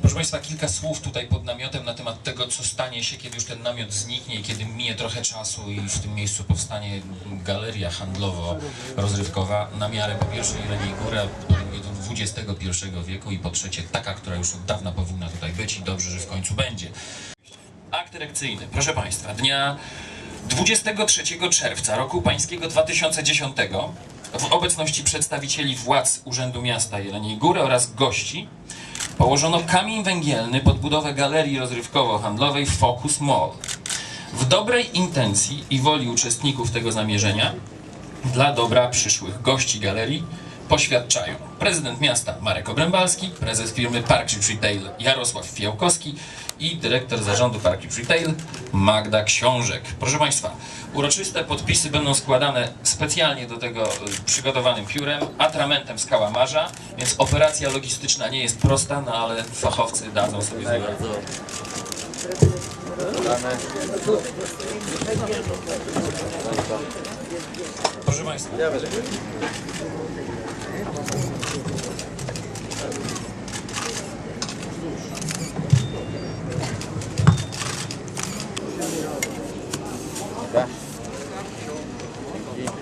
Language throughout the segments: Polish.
Proszę Państwa, kilka słów tutaj pod namiotem na temat tego, co stanie się, kiedy już ten namiot zniknie i kiedy minie trochę czasu i w tym miejscu powstanie galeria handlowo-rozrywkowa na miarę po pierwsze Jeleniej Góry, po drugie do XXI wieku i po trzecie taka, która już od dawna powinna tutaj być i dobrze, że w końcu będzie. Akt erekcyjny, proszę Państwa, dnia 23 czerwca roku pańskiego 2010 w obecności przedstawicieli władz Urzędu Miasta Jeleniej Góry oraz gości położono kamień węgielny pod budowę galerii rozrywkowo-handlowej Focus Mall. W dobrej intencji i woli uczestników tego zamierzenia dla dobra przyszłych gości galerii poświadczają prezydent miasta Marek Obrębalski, prezes firmy Park Retail Jarosław Fiałkowski i dyrektor zarządu Park Retail Magda Książek. Proszę Państwa, uroczyste podpisy będą składane specjalnie do tego y, przygotowanym piórem, atramentem z kałamarza, więc operacja logistyczna nie jest prosta, no ale fachowcy dadzą sobie z. Proszę Państwa, Dobra. Dzięki.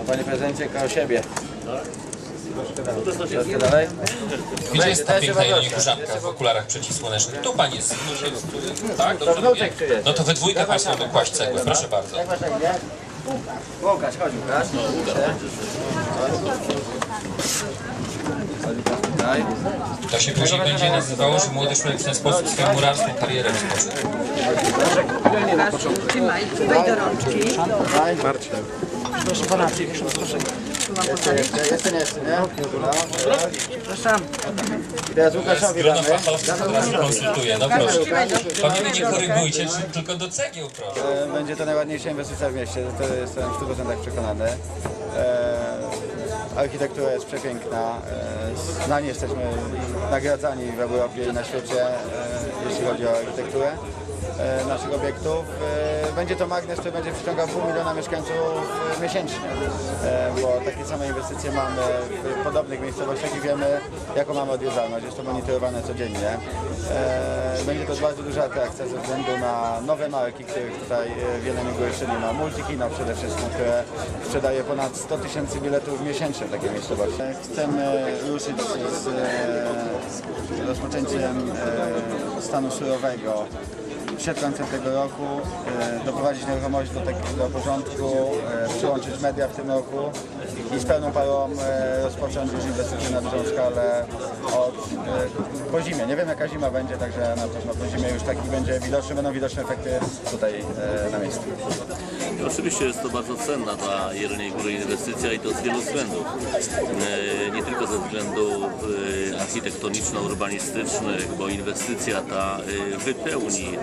A panie prezydencie, koło siebie. Troszkę dalej. gdzie jest ta piękna bardzo. Jeleni Górzanka w okularach przeciwsłonecznych? Tu Pani jest. Tak, dobrze mówię? No to we dwójkę Państwo będą kłaść cegły, proszę bardzo. Łukasz, chodź Łukasz. Chodź Łukasz tutaj. To się później będzie nazywało, że młody człowiek w ten sposób swoją murarską karierę rozpocznie. Trzymaj, daj do rączki. Daj. Jeszcze, jeszcze, jeszcze nie, jeszcze nie. No, Przepraszam. Teraz Łukaszowi damy. fachowców od razu konsultuje, no proszę. Panie nie korygujcie, tylko do cegieł proszę. E, Będzie to najładniejsza inwestycja w mieście, to jestem w 100% przekonany. E, architektura jest przepiękna, e, znani jesteśmy nagradzani w Europie i na świecie, e, jeśli chodzi o architekturę e, naszych obiektów. Będzie to magnes, który będzie przyciągał pół miliona mieszkańców e, miesięcznie, e, bo takie same inwestycje mamy w podobnych miejscowościach i wiemy, jaką mamy odwiedzalność. Jest to monitorowane codziennie. E, Będzie to bardzo duża atrakcja ze względu na nowe marki, których tutaj w Jeleniej Góry jeszcze nie ma. Multikino przede wszystkim, które sprzedaje ponad 100 tysięcy biletów miesięcznie w takiej miejscowości. Chcemy ruszyć z rozpoczęciem stanu surowego przed końcem tego roku, e, doprowadzić nieruchomość do takiego porządku, e, przyłączyć media w tym roku i z pełną parą e, rozpocząć już inwestycje na dużą skalę od, po zimie. Nie wiem jaka zima będzie, także na pewno po zimie już taki będzie widoczny, będą widoczne efekty tutaj na miejscu. Oczywiście jest to bardzo cenna dla Jeleniej Góry inwestycja i to z wielu względów. Nie tylko ze względów architektoniczno-urbanistycznych, bo inwestycja ta wypełni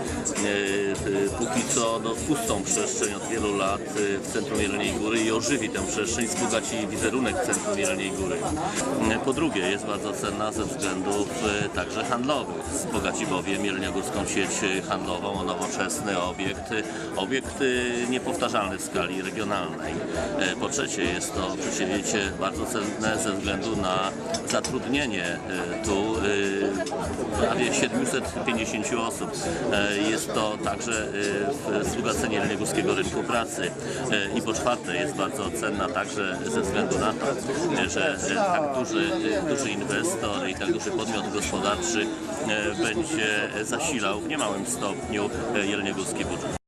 póki co no, pustą przestrzeń od wielu lat e, w centrum Jeleniej Góry i ożywi tę przestrzeń, wzbogaci wizerunek centrum Jeleniej Góry. E, Po drugie jest bardzo cenna ze względów e, także handlowych. Wzbogaci bowiem jeleniogórską sieć handlową o nowoczesny obiekt, obiekt e, niepowtarzalny w skali regionalnej. E, Po trzecie jest to przedsięwzięcie bardzo cenne ze względu na zatrudnienie e, tu e, prawie 750 osób. Jest to także e, wzbogacenie jeleniogórskiego rynku pracy. E, I po czwarte jest bardzo cenna także ze względu na to, że tak duży, e, duży inwestor i tak duży podmiot gospodarczy będzie zasilał w niemałym stopniu jeleniogórski budżet.